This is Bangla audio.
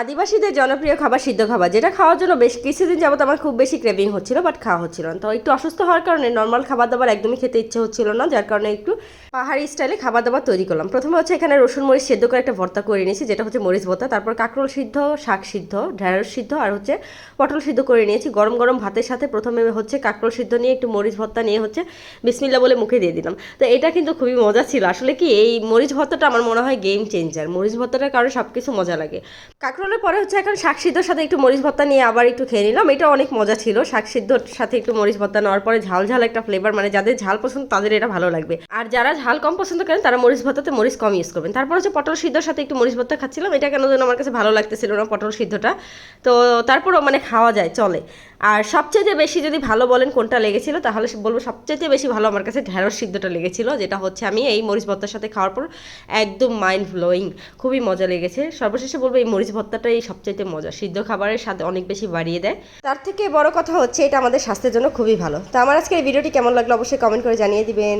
আদিবাসীদের জনপ্রিয় খাবার সিদ্ধ খাবার, যেটা খাওয়ার জন্য বেশ কিছুদিন যাবত আমার খুব বেশি ক্রেভিং হচ্ছিল বাট খাওয়া হচ্ছিল না। তো একটু অসুস্থ হওয়ার কারণে নর্মাল খাবার দাবার একদমই খেতে ইচ্ছে হচ্ছিল না, যার কারণে একটু পাহাড়ি স্টাইলে খাবার দাবার তৈরি করলাম। প্রথমে হচ্ছে এখানে রসুন, মরিচ সেদ্ধ করে একটা ভর্তা করে নিয়েছি, যেটা হচ্ছে মরিচ ভর্তা, তারপর কাঁকরোল সিদ্ধ, শাক সিদ্ধ ঢেঁড়স সিদ্ধ, আর হচ্ছে পটল সিদ্ধ করে নিয়েছি। গরম গরম ভাতের সাথে প্রথমে হচ্ছে কাঁকরোল সিদ্ধ নিয়ে একটু মরিচ ভর্তা নিয়ে হচ্ছে বিসমিল্লা বলে মুখে দিয়ে দিলাম। তো এটা কিন্তু খুবই মজা ছিল। আসলে কি এই মরিচ ভর্তাটা আমার মনে হয় গেম চেঞ্জার মরিচ ভর্তাটার কারণে সব কিছু মজা লাগে। কাঁকরোলের পরে হচ্ছে এখন শাক সিদ্ধর সাথে একটু মরিচ ভত্তা নিয়ে আবার একটু খেয়ে নিলাম। এটা অনেক মজা ছিল। শাক সিদ্ধর সাথে একটু মরিচ ভত্তা নেওয়ার পরে ঝাল ঝাল একটা ফ্লেভার মানে যাদের ঝাল পছন্দ তাদের এটা ভালো লাগবে। আর যারা ঝাল কম পছন্দ করেন তারা মরিচ ভত্তাতে মরিচ কম ইউজ করবেন। তারপর হচ্ছে পটল সিদ্ধর সাথে একটু মরিচ ভত্তা খাচ্ছিলাম। এটা কেন যেন আমার কাছে ভালো লাগতেছিল না পটল সিদ্ধটা। তো তারপরও মানে খাওয়া যায়, চলে। আর সবচেয়ে বেশি যদি ভালো বলেন কোনটা লেগেছিল, তাহলে বলব সবচেয়ে বেশি ভালো আমার কাছে ঢেঁড়স সিদ্ধটা লেগেছিল, যেটা হচ্ছে আমি এই মরিচ ভত্তার সাথে খাওয়ার পর একদম মাইন্ড ব্লোয়িং খুবই মজা লেগেছে। সর্বশেষে বলব এই মরিচ ভর্তাটাই সবচেয়ে মজা, সিদ্ধ খাবারের স্বাদ অনেক বেশি বাড়িয়ে দেয়। তার থেকে বড় কথা হচ্ছে এটা আমাদের স্বাস্থ্যের জন্য খুবই ভালো। তো আমার আজকে এই ভিডিওটি কেমন লাগল অবশ্যই কমেন্ট করে জানিয়ে দিবেন।